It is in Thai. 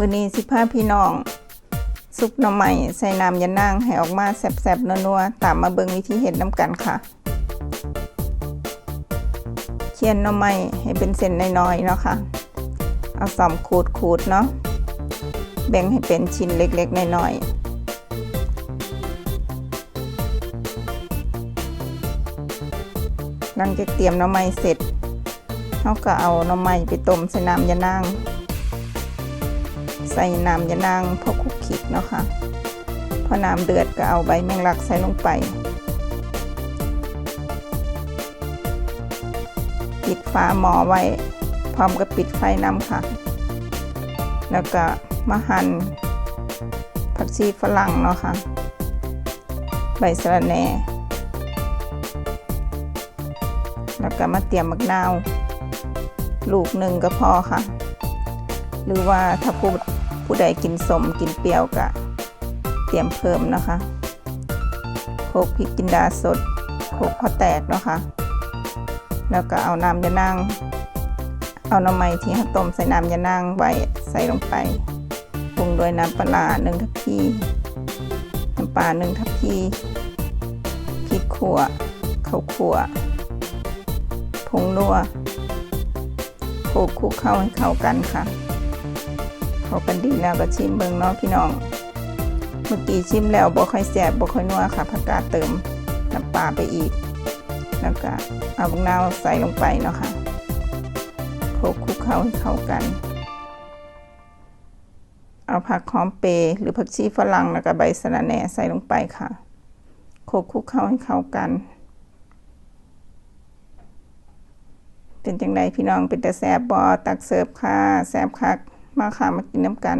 มื้อนี้สิพาพี่น้อง ซุปหน่อไม้ใส่น้ำยะนางให้ออกมาแซ่บๆนัวๆตามมาเบิ่งวิธีเฮ็ดน้ำกันค่ะ เคี่ยนหน่อไม้ให้เป็นเส้นน้อยๆเนาะค่ะ เอาซ่อมขูดๆเนาะแบ่งให้เป็นชิ้นเล็กๆน้อยๆหลังจากเตรียมน่อไม้เสร็จเราก็เอาน่อไม้ไปต้มใส่น้ำยะนาง ใส่น้ำยะนางพอคุกคิกเนาะค่ะพอน้ำเดือดก็เอาใบแมงลักใส่ลงไปปิดฝาหม้อไว้ พร้อมกับปิดไฟน้ำค่ะ แล้วก็มาหั่นผักชีฝรั่งเนาะค่ะ ใบสะระแหน่แล้วก็มาเตรียมมะนาว ลูกหนึ่งก็พอค่ะ หรือว่าถ้าผู้ ผู้ใดกินสมกินเปรี้ยวก็เตรียมเพิ่มนะคะ โคกพริกจินดาสด โคกพอแตกนะคะ แล้วก็เอาน้ำยะนางเอาน้ำมันที่ต้มใส่น้ำยะนางไว้ใส่ลงไปปรุงด้วยน้ำปลาหนึ่งทัพพีน้ำปลาหนึ่งทัพพีพริกขั่วข้าวขั่วผงนัวโขลกคลุกเข้าให้เข้ากันค่ะ เข้ากันดีแล้วก็ชิมเบิ่งเนาะพี่น้อง เมื่อกี้ชิมแล้วบ่ค่อยแซ่บบ่ค่อยนัวค่ะผักกาดเติมน้ำปลาไปอีก แล้วก็เอาบักนาวใส่ลงไปเนาะค่ะโขลกคลุกเข้าให้เข้ากัน เอาผักหอมเปรย์หรือผักชีฝรั่งแล้วก็ใบสะระแหน่ใส่ลงไปค่ะโขลกคลุกเข้าให้เข้ากัน เป็นจังไดพี่น้องเป็นแต่แซบบ่ตักเสิร์ฟค่ะแซบคัก มาค่ะมากินน้ำกัน